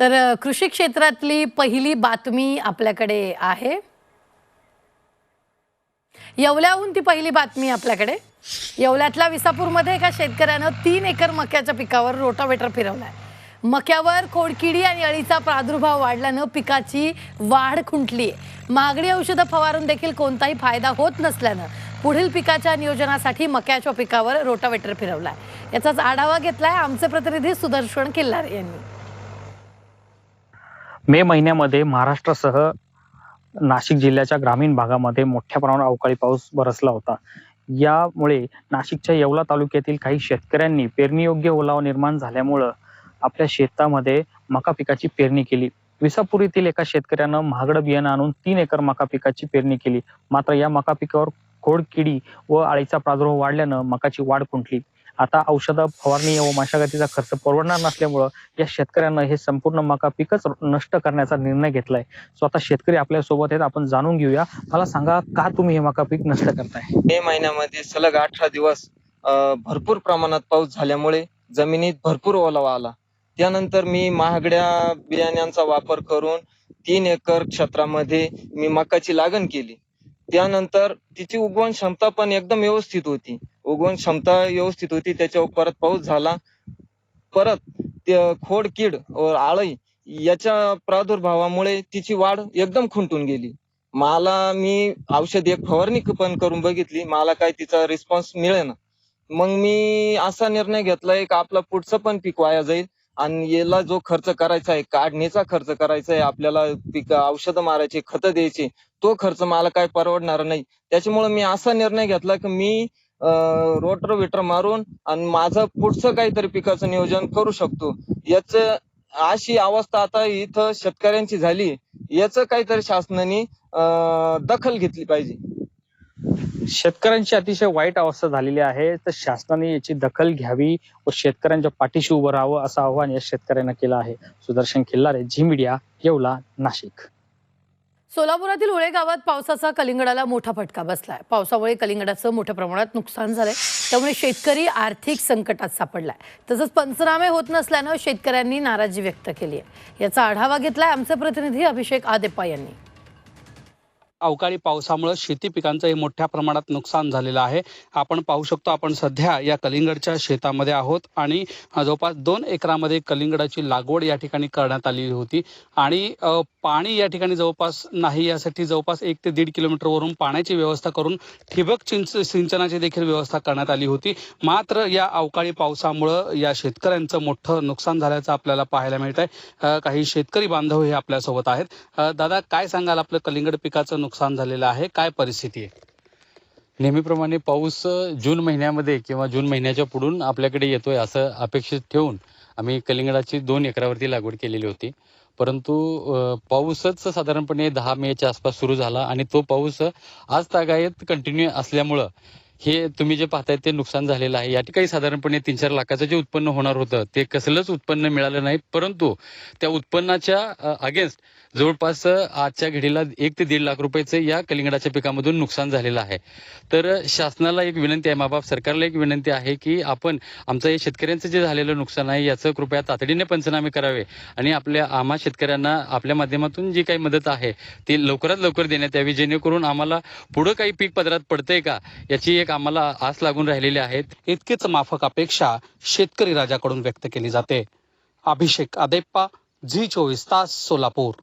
तर कृषी क्षेत्रातली पहिली बातमी आपल्याकडे आहे. येवल्याहून ती पहिली बातमी आपल्याकडे. येवल्यातल्या विसापूरमध्ये एका शेतकऱ्यानं तीन एकर मक्याच्या पिकावर रोटावेटर फिरवलाय. मक्यावर खोडकिडी आणि अळीचा प्रादुर्भाव वाढल्यानं पिकाची वाढ खुंटली महागडी औषधं फवारून देखील कोणताही फायदा होत नसल्यानं पुढील पिकाच्या नियोजनासाठी मक्याच्या पिकावर रोटावेटर फिरवलाय. याचाच आढावा घेतलाय आमचे प्रतिनिधी सुदर्शन किल्लार यांनी. मे महिन्यामध्ये महाराष्ट्रासह नाशिक जिल्ह्याच्या ग्रामीण भागामध्ये मोठ्या प्रमाणात अवकाळी पाऊस बरसला होता. यामुळे नाशिकच्या येवला तालुक्यातील काही शेतकऱ्यांनी पेरणीयोग्य ओलावा निर्माण झाल्यामुळं आपल्या शेतामध्ये मका पिकाची पेरणी केली. विसापूर येथील एका शेतकऱ्यानं महागडं बियाणं आणून तीन एकर मका पिकाची पेरणी केली. मात्र या मका पिकावर खोड किडी व आळीचा प्रादुर्भाव वाढल्यानं मकाची वाढ खुंटली. आता औषध फवारणी व मशागतीचा खर्च परवडणार नसल्यामुळं या शेतकऱ्यांना हे संपूर्ण मका पिकच नष्ट करण्याचा निर्णय घेतलाय. स्वतः शेतकरी आपल्यासोबत आहेत आपण जाणून घेऊया. मला सांगा का तुम्ही हे मका पीक नष्ट करताय? मे महिन्यामध्ये सलग अठरा दिवस भरपूर प्रमाणात पाऊस झाल्यामुळे जमिनीत भरपूर ओलावा आला. त्यानंतर मी महागड्या बियाण्यांचा वापर करून तीन एकर क्षेत्रामध्ये मी मकाची लागण केली. त्यानंतर तिची उगवण क्षमता पण एकदम व्यवस्थित होती. उगवण क्षमता व्यवस्थित होती. त्याच्यावर परत पाऊस झाला. परत खोड कीड व आळई याच्या प्रादुर्भावामुळे तिची वाढ एकदम खुंटून गेली. मला मी औषध एक फवारणी पण करून बघितली. मला काय तिचा रिस्पॉन्स मिळेना. मग मी असा निर्णय घेतलाय एक आपला पुढचं पण पीक वाया जाईल. आणि याला जो खर्च करायचा आहे काढणीचा खर्च करायचा आहे आपल्याला पीक औषधं मारायची खतं द्यायची तो खर्च मला काय परवडणार नाही. त्याच्यामुळे मी असा निर्णय घेतला की मी रोटर विटर मारून आणि माझं पुढचं काहीतरी पिकाचं नियोजन करू शकतो. याच अशी अवस्था आता इथं शेतकऱ्यांची झाली. याच काहीतरी शासनाने दखल घेतली पाहिजे. शेतकऱ्यांची अतिशय वाईट अवस्था झालेली आहे. तर शासनाने याची दखल घ्यावी व शेतकऱ्यांच्या पाठीशी उभं राहावं असं आव्हान या शेतकऱ्यांना केलं आहे. Sudarshan Khillare Zee media Yeola Nashik. सोलापुरातील Ule गावात पावसाचा कलिंगडाला मोठा फटका बसलाय. पावसामुळे कलिंगडाचं मोठ्या प्रमाणात नुकसान झालंय. त्यामुळे शेतकरी आर्थिक संकटात सापडलाय. तसंच पंचनामे होत नसल्यानं शेतकऱ्यांनी नाराजी व्यक्त केली आहे याचा आढावा घेतलाय आमचे प्रतिनिधी अभिषेक आदेपा यांनी. अवकाळी पावसामुळे शेती पिकांचं हे मोठ्या प्रमाणात नुकसान झालेलं आहे. आपण पाहू शकतो आपण सध्या या कलिंगडच्या शेतामध्ये आहोत आणि जवळपास दोन एकरामध्ये कलिंगडाची लागवड या ठिकाणी करण्यात आलेली होती. आणि पाणी या ठिकाणी जवळपास नाही यासाठी जवळपास एक ते दीड किलोमीटरवरून पाण्याची व्यवस्था करून ठिबक चिंच सिंचनाची देखील व्यवस्था करण्यात आली होती. मात्र या अवकाळी पावसामुळं या शेतकऱ्यांचं मोठं नुकसान झाल्याचं आपल्याला पाहायला मिळत आहे काही शेतकरी बांधव हे आपल्यासोबत आहेत. दादा काय सांगाल आपलं कलिंगड पिकाचं नुकसान? नुकसान झालेलं आहे? काय परिस्थिती आहे? नेहमीप्रमाणे पाऊस जून महिन्यामध्ये किंवा जून महिन्याच्या पुढून आपल्याकडे येतोय असं अपेक्षित ठेवून आम्ही कलिंगडाची दोन एकरावरती लागवड केलेली होती. परंतु पाऊसच साधारणपणे दहा मेच्या आसपास सुरू झाला आणि तो पाऊस आज तागायत कंटिन्यू असल्यामुळं हे तुम्ही जे पाहताय ते नुकसान झालेलं आहे. या ठिकाणी साधारणपणे तीन चार लाखाचं जे उत्पन्न होणार होतं ते कसलंच उत्पन्न मिळालं नाही. परंतु त्या उत्पन्नाच्या अगेन्स्ट जवळपास आजच्या घडीला एक ते दीड लाख रुपयाचं या कलिंगडाच्या पिकामधून नुकसान झालेलं आहे. तर शासनाला एक विनंती आहे माबाप सरकारला एक विनंती आहे की आपण आमचं हे शेतकऱ्यांचं जे झालेलं नुकसान आहे याचं कृपया तातडीने पंचनामे करावे आणि आपल्या आम्हा शेतकऱ्यांना आपल्या माध्यमातून जी काही मदत आहे ती लवकरात लवकर देण्यात यावी जेणेकरून आम्हाला पुढं काही पीक पदरात पडतंय का याची एक आम्हाला आस लागून राहिलेले आहेत. इतकीच माफक अपेक्षा शेतकरी राजाकडून व्यक्त केली जाते. अभिषेक आदेप्पा झी चोवीस तास सोलापूर.